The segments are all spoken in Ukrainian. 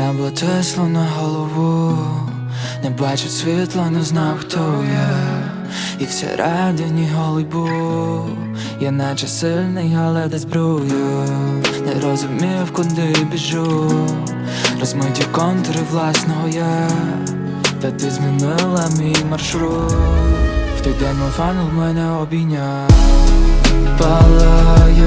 Небо тесло на голову, не бачить світла, не знав, хто я. І всередині голий був. Я наче сильний, але десь брую. Не розумів, куди біжу. Розмиті контури власного я. Та ти змінила мій маршрут. В той день мой фанел мене обійняв. Палаю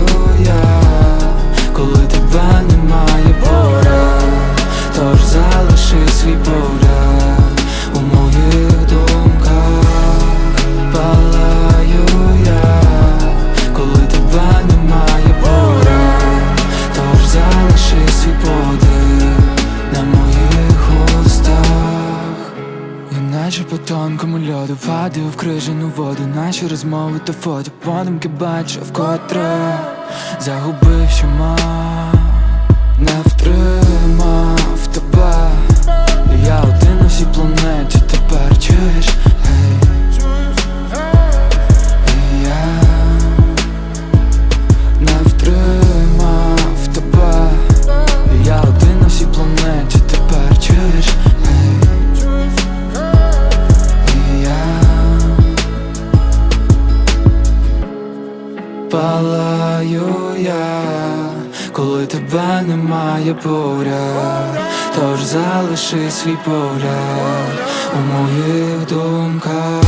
наче по тонкому льоду падаю в крижану воду Наші розмови та фото Подумки бачу вкотре Загубив, що мав палаю я, коли тебе немає поряд, тож залиши свій погляд у моїх думках